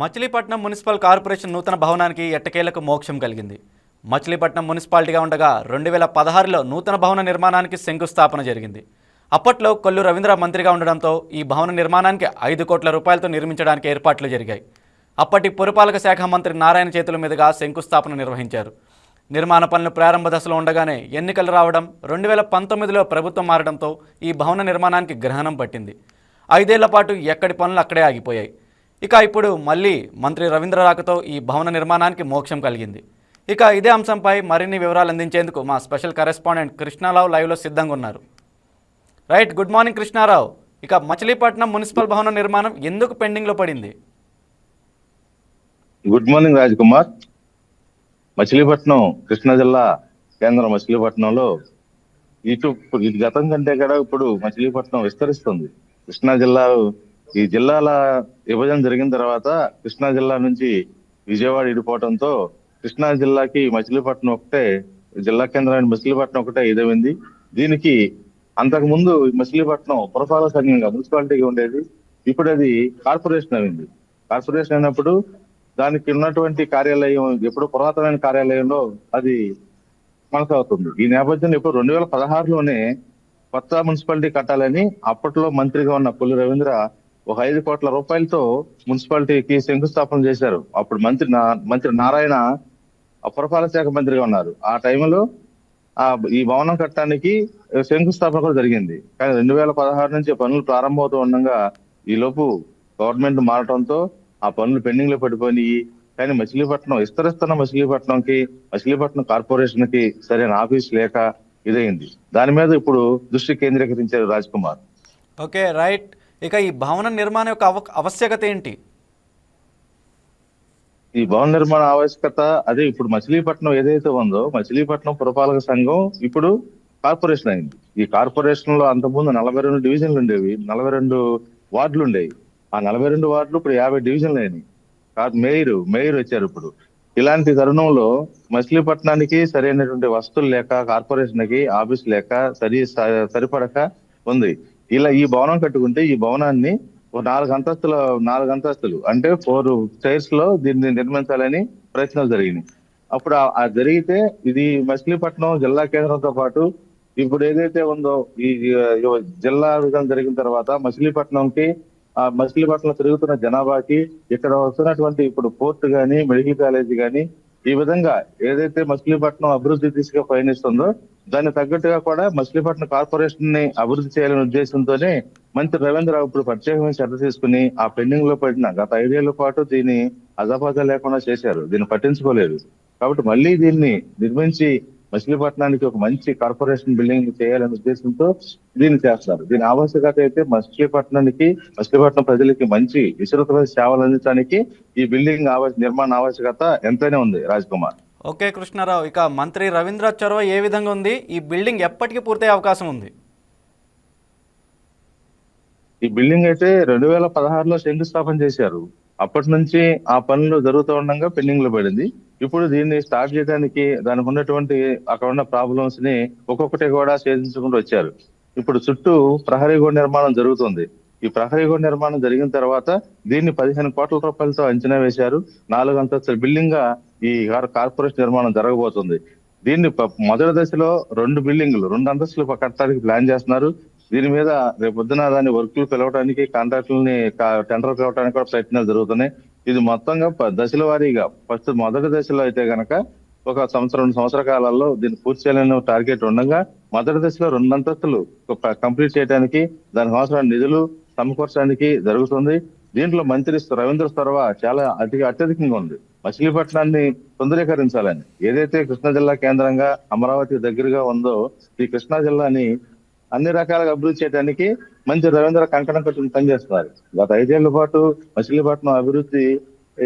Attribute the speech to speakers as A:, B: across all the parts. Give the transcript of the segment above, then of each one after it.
A: Machilipatnam municipal corporation నూతన భవనానికి ఎట్టకేలకు మోక్షం కలిగింది. మచిలీపట్నం మున్సిపాలిటీగా ఉండగా రెండు వేల పదహారులో నూతన భవన నిర్మాణానికి శంకుస్థాపన జరిగింది. అప్పట్లో కొల్లు రవీంద్ర మంత్రిగా ఉండడంతో ఈ భవన నిర్మాణానికి ఐదు కోట్ల రూపాయలతో నిర్మించడానికి ఏర్పాట్లు జరిగాయి. అప్పటి పురపాలక శాఖ మంత్రి నారాయణ చేతుల మీదుగా శంకుస్థాపన నిర్వహించారు. నిర్మాణ పనులు ప్రారంభ దశలో ఉండగానే ఎన్నికలు రావడం రెండు వేల పంతొమ్మిదిలో ప్రభుత్వం మారడంతో ఈ భవన నిర్మాణానికి గ్రహణం పట్టింది. ఐదేళ్ళ పాటు ఎక్కడి పనులు అక్కడే ఆగిపోయాయి. ఇక ఇప్పుడు మళ్ళీ మంత్రి రవీంద్ర రాకతో ఈ భవన నిర్మాణానికి మోక్షం కలిగింది. ఇక ఇదే అంశంపై మరిన్ని వివరాలు అందించేందుకు మా స్పెషల్ కరెస్పాండెంట్ కృష్ణారావు లైవ్లో సిద్ధంగా ఉన్నారు. Right good morning Krishnarao. ఇక మచిలీపట్నం మున్సిపల్ భవన నిర్మాణం ఎందుకు పెండింగ్లో పడింది?
B: గుడ్ మార్నింగ్ రాజ్ కుమార్ మచిలీపట్నం కృష్ణా జిల్లా కేంద్రం మచిలీపట్నంలో ఇటు గతం కంటే కూడా ఇప్పుడు మచిలీపట్నం విస్తరిస్తుంది. కృష్ణా జిల్లా ఈ జిల్లాల విభజన జరిగిన తర్వాత కృష్ణా జిల్లా నుంచి విజయవాడ ఇడిపోవడంతో కృష్ణా జిల్లాకి మచిలీపట్నం ఒకటే జిల్లా కేంద్రమైన మచిలీపట్నం ఒకటే ఇదైంది. దీనికి అంతకు ముందు మచిలీపట్నం పురపాలక సంఘంగా మున్సిపాలిటీగా ఉండేది. ఇప్పుడు అది కార్పొరేషన్ అయింది. కార్పొరేషన్ అయినప్పుడు దానికి ఉన్నటువంటి కార్యాలయం ఎప్పుడు పురాతనమైన కార్యాలయంలో అది కొనసాగుతుంది. ఈ నేపథ్యంలో ఇప్పుడు రెండు వేల పదహారులోనే కొత్త మున్సిపాలిటీ కట్టాలని అప్పట్లో మంత్రిగా ఉన్న పుల్లి రవీంద్ర ఒక ఐదు కోట్ల రూపాయలతో మున్సిపాలిటీకి శంకుస్థాపన చేశారు. అప్పుడు మంత్రి మంత్రి నారాయణ పురపాలక శాఖ మంత్రిగా ఉన్నారు. ఆ టైంలో ఆ ఈ భవనం కట్టడానికి శంకుస్థాపన కూడా జరిగింది. కానీ రెండు వేల పదహారు నుంచి పనులు ప్రారంభమవుతూ ఉండగా ఈ లోపు గవర్నమెంట్ మారటంతో ఆ పనులు పెండింగ్లో పడిపోయినాయి. కానీ మచిలీపట్నం విస్తరిస్తున్న మచిలీపట్నంకి మచిలీపట్నం కార్పొరేషన్కి సరైన ఆఫీస్ లేక ఇదైంది దాని మీద ఇప్పుడు దృష్టి కేంద్రీకరించారు రాజ్ కుమార్.
A: Okay right. ఇక ఈ భవన నిర్మాణం యొక్క ఆవశ్యకత ఏంటి?
B: ఈ భవన నిర్మాణ ఆవశ్యకత అదే ఇప్పుడు మచిలీపట్నం ఏదైతే ఉందో మచిలీపట్నం పురపాలక సంఘం ఇప్పుడు కార్పొరేషన్ అయింది. ఈ కార్పొరేషన్లో అంతకుముందు నలభై రెండు డివిజన్లు ఉండేవి నలభై రెండు వార్డులు ఉండేవి. ఆ నలభై రెండు వార్డులు ఇప్పుడు యాభై డివిజన్లు అయినాయి. మేయర్ మేయర్ వచ్చారు ఇప్పుడు. ఇలాంటి తరుణంలో మచిలీపట్నానికి సరైనటువంటి వస్తువులు లేక కార్పొరేషన్కి ఆఫీస్ లేక సరి సరిపడక ఉంది. ఇలా ఈ భవనం కట్టుకుంటే ఈ భవనాన్ని నాలుగు అంతస్తుల నాలుగు అంతస్తులు అంటే ఫోర్ స్టైర్స్లో దీన్ని నిర్మించాలని ప్రయత్నాలు జరిగినాయి. అప్పుడు ఆ- జరిగితే ఇది మచిలీపట్నం జిల్లా కేంద్రంతో పాటు ఇప్పుడు ఏదైతే ఉందో ఈ జిల్లా విభజన జరిగిన తర్వాత మచిలీపట్నంకి ఆ మచిలీపట్నం తిరుగుతున్న జనాభాకి ఇక్కడ వస్తున్నటువంటి ఇప్పుడు పోర్ట్ కానీ మెడికల్ కాలేజీ కానీ ఈ విధంగా ఏదైతే మచిలీపట్నం అభివృద్ధి దిశగా పయనిస్తుందో దానికి తగ్గట్టుగా కూడా మచిలీపట్నం కార్పొరేషన్ని అభివృద్ధి చేయాలనే ఉద్దేశంతోనే మంత్రి రవీంద్ర ఇప్పుడు ప్రత్యేకమైన శ్రద్ధ తీసుకుని ఆ పెండింగ్లో పడిన గత ఐదేళ్ళ పాటు దీన్ని అజాపాజా లేకుండా చేశారు. దీన్ని పట్టించుకోలేదు. కాబట్టి మళ్ళీ దీన్ని నిర్మించి మచిలీపట్నానికి ఒక మంచి కార్పొరేషన్ బిల్డింగ్ చేయాలనే ఉద్దేశంతో దీన్ని చేస్తారు దీని ఆవశ్యకత అయితే మచిలీపట్నానికి మచిలీపట్నం ప్రజలకి మంచి విస్తృతమైన సేవలు అందించడానికి ఈ బిల్డింగ్ నిర్మాణ ఆవశ్యకత ఎంతైనా ఉంది రాజ్ కుమార్
A: ఓకే కృష్ణారావు ఇక మంత్రి రవీంద్ర చొరవ ఏ విధంగా ఉంది? ఈ బిల్డింగ్ ఎప్పటికీ పూర్తయ్యే అవకాశం ఉంది?
B: ఈ బిల్డింగ్ అయితే రెండు వేల పదహారులో శంకుస్థాపన చేశారు. అప్పటి నుంచి ఆ పనులు జరుగుతూ ఉండగా పెండింగ్లో పడింది. ఇప్పుడు దీన్ని స్టార్ట్ చేయడానికి దానికి ఉన్నటువంటి అక్కడ ఉన్న ప్రాబ్లమ్స్ని ఒక్కొక్కటి కూడా ఛేదించుకుంటూ వచ్చారు. ఇప్పుడు చుట్టూ ప్రహరీ గోడ నిర్మాణం జరుగుతుంది. ఈ ప్రహరీ గోడ నిర్మాణం జరిగిన తర్వాత దీన్ని పదిహేను కోట్ల రూపాయలతో అంచనా వేశారు. నాలుగు అంతస్తుల బిల్డింగ్గా ఈ కార్పొరేషన్ నిర్మాణం జరగబోతుంది. దీన్ని మొదటి దశలో రెండు బిల్డింగ్లు రెండు అంతస్తులు కట్టడానికి ప్లాన్ చేస్తున్నారు. దీని మీద రేపు పొద్దున దాన్ని వర్కులు పిలవడానికి కాంట్రాక్టులని టెండర్ పిలవడానికి కూడా ప్రయత్నాలు జరుగుతున్నాయి. ఇది మొత్తంగా ప- దశల వారీగా. ఫస్ట్ మొదటి దశలో అయితే గనక ఒక సంవత్సరం రెండు సంవత్సర కాలాల్లో దీన్ని పూర్తి చేయాలని టార్గెట్ ఉండగా మొదటి దశలో రెండు అంతస్తులు కంప్లీట్ చేయడానికి దానికి అవసరం నిధులు సమకూర్చడానికి జరుగుతుంది. దీంట్లో మంత్రి రవీంద్ర స్వరవ చాలా అతి అత్యధికంగా ఉంది. మచిలీపట్నాన్ని సుందరీకరించాలని. ఏదైతే కృష్ణా జిల్లా కేంద్రంగా అమరావతి దగ్గరగా ఉందో ఈ కృష్ణా జిల్లాని అన్ని రకాలుగా అభివృద్ధి చేయడానికి మంచి రవీంద్ర కంకణం కట్టుకుని పనిచేస్తున్నారు గత ఐదేళ్ళ పాటు మచిలీపట్నం అభివృద్ధి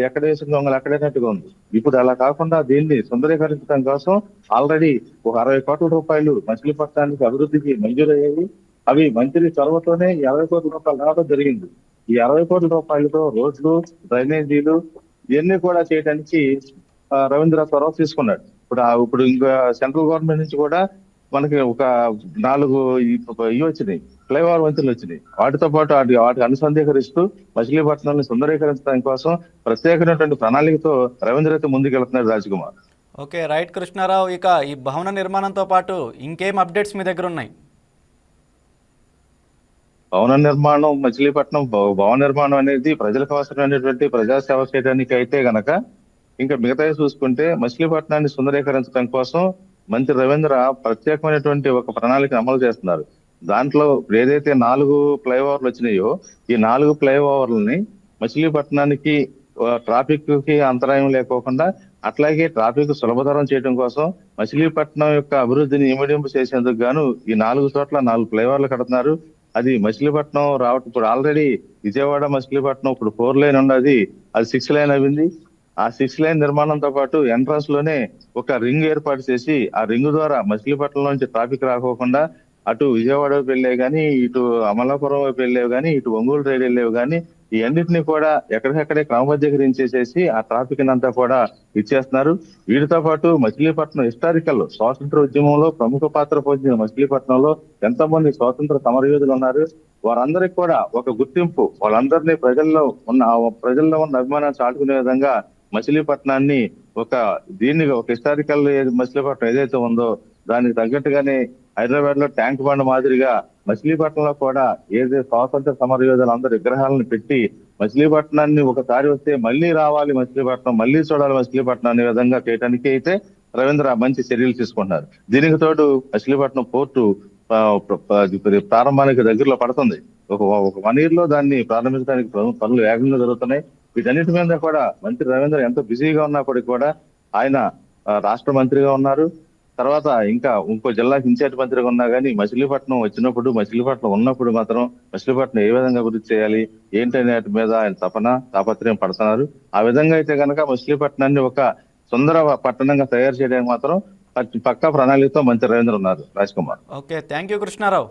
B: ఎక్కడ వేసిన దొంగలు అక్కడైనట్టుగా ఉంది. ఇప్పుడు అలా కాకుండా దీన్ని సుందరీకరించడం కోసం ఆల్రెడీ ఒక అరవై కోట్ల రూపాయలు మచిలీపట్నానికి అభివృద్ధికి మంజూరయ్యాయి అవి మంత్రి చొరవతోనే ఈ అరవై కోట్ల రూపాయలు రావడం జరిగింది. ఈ అరవై కోట్ల రూపాయలతో రోడ్లు డ్రైనేజీలు ఇవన్నీ కూడా చేయడానికి రవీంద్ర చొరవ తీసుకున్నాడు. ఇప్పుడు ఇప్పుడు ఇంకా సెంట్రల్ గవర్నమెంట్ నుంచి కూడా మనకి ఒక నాలుగు ఇవి వచ్చినాయి ఫ్లైఓవర్ వంతులు వచ్చినాయి. వాటితో పాటు వాటి వాటికి అనుసంధీకరిస్తూ మచిలీపట్నాన్ని సుందరీకరించడం కోసం ప్రత్యేకమైనటువంటి ప్రణాళికతో రవీంద్ర అయితే ముందుకెళ్తున్నారు రాజకుమార్.
A: ఓకే రైట్ కృష్ణారావు ఇక ఈ భవన నిర్మాణంతో పాటు ఇంకేం అప్డేట్స్ మీ దగ్గర ఉన్నాయి?
B: భవన నిర్మాణం మచిలీపట్నం భవ- భవన నిర్మాణం అనేది ప్రజలకు అవసరమైనటువంటి ప్రజాసేవ చేయడానికి అయితే గనక ఇంకా మిగతా చూసుకుంటే మచిలీపట్నాన్ని సుందరీకరించడం కోసం మంత్రి రవీంద్ర ప్రత్యేకమైనటువంటి ఒక ప్రణాళిక అమలు చేస్తున్నారు. దాంట్లో ఏదైతే నాలుగు ఫ్లైఓవర్లు వచ్చినాయో ఈ నాలుగు ఫ్లైఓవర్లని మచిలీపట్నానికి ట్రాఫిక్కి అంతరాయం లేకోకుండా అట్లాగే ట్రాఫిక్ సులభతరం చేయడం కోసం మచిలీపట్నం యొక్క అభివృద్ధిని ఇమడింపు చేసేందుకు గాను ఈ నాలుగు చోట్ల నాలుగు ఫ్లైఓవర్లు కడుతున్నారు. అది మచిలీపట్నం రావటం ఇప్పుడు ఆల్రెడీ విజయవాడ మచిలీపట్నం ఇప్పుడు ఫోర్ లైన్ ఉన్నది. అది సిక్స్ లైన్ అయింది. ఆ సిక్స్ లైన్ నిర్మాణంతో పాటు ఎంట్రన్స్లోనే ఒక రింగ్ ఏర్పాటు చేసి ఆ రింగ్ ద్వారా మచిలీపట్నం నుంచి ట్రాఫిక్ రాకోకుండా అటు విజయవాడ వైపు వెళ్ళేవి కానీ ఇటు అమలాపురం వైపు వెళ్ళేవి కానీ ఇటు ఒంగోలు రైడ్ వెళ్ళేవి కానీ ఈ అన్నింటినీ కూడా ఎక్కడికక్కడే క్రమబద్ధీకరించేసేసి ఆ ట్రాఫిక్ అంతా కూడా ఇచ్చేస్తున్నారు. వీటితో పాటు మచిలీపట్నం హిస్టారికల్ స్వాతంత్ర ఉద్యమంలో ప్రముఖ పాత్ర పోషించిన మచిలీపట్నంలో ఎంతమంది స్వాతంత్ర సమరయోధులు ఉన్నారు. వారందరికి కూడా ఒక గుర్తింపు. వాళ్ళందరినీ ప్రజల్లో ఉన్న ప్రజల్లో ఉన్న అభిమానాన్ని చాటుకునే విధంగా మచిలీపట్నాన్ని ఒక దీన్ని ఒక హిస్టారికల్ మచిలీపట్నం ఏదైతే ఉందో దానికి తగ్గట్టుగానే హైదరాబాద్లో ట్యాంక్ బండ్ మాదిరిగా మచిలీపట్నంలో కూడా ఏదైతే స్వాతంత్ర సమరయోధులు అందరు విగ్రహాలను పెట్టి మచిలీపట్నాన్ని ఒకసారి వస్తే మళ్ళీ రావాలి మచిలీపట్నం మళ్ళీ చూడాలి మచిలీపట్నం అనే విధంగా చేయడానికి అయితే రవీంద్ర మంచి చర్యలు తీసుకుంటున్నారు. దీనికి తోడు మచిలీపట్నం పోర్టు ప్రారంభానికి దగ్గరలో పడుతుంది. ఒక ఒక వన్ ఇయర్లో దాన్ని ప్రారంభించడానికి పనులు వేగంగా జరుగుతున్నాయి. వీటన్నిటి మీద కూడా మంత్రి రవీంద్ర ఎంతో బిజీగా ఉన్నప్పటికీ కూడా ఆయన రాష్ట్ర మంత్రిగా ఉన్నారు. తర్వాత ఇంకా ఇంకో జిల్లాకి ఇన్ఛార్జ్ మంత్రిగా ఉన్నా కానీ మచిలీపట్నం వచ్చినప్పుడు మచిలీపట్నం ఉన్నప్పుడు మాత్రం మచిలీపట్నం ఏ విధంగా అభివృద్ధి చేయాలి ఏంటనే వాటి మీద ఆయన తపన తాపత్రయం పడుతున్నారు. ఆ విధంగా అయితే కనుక మచిలీపట్నాన్ని ఒక సుందర పట్టణంగా తయారు చేయడానికి మాత్రం పక్కా ప్రణాళికతో మంత్రి రవీంద్ర ఉన్నారు. Raj Kumar.
A: Okay thank you Krishnarao.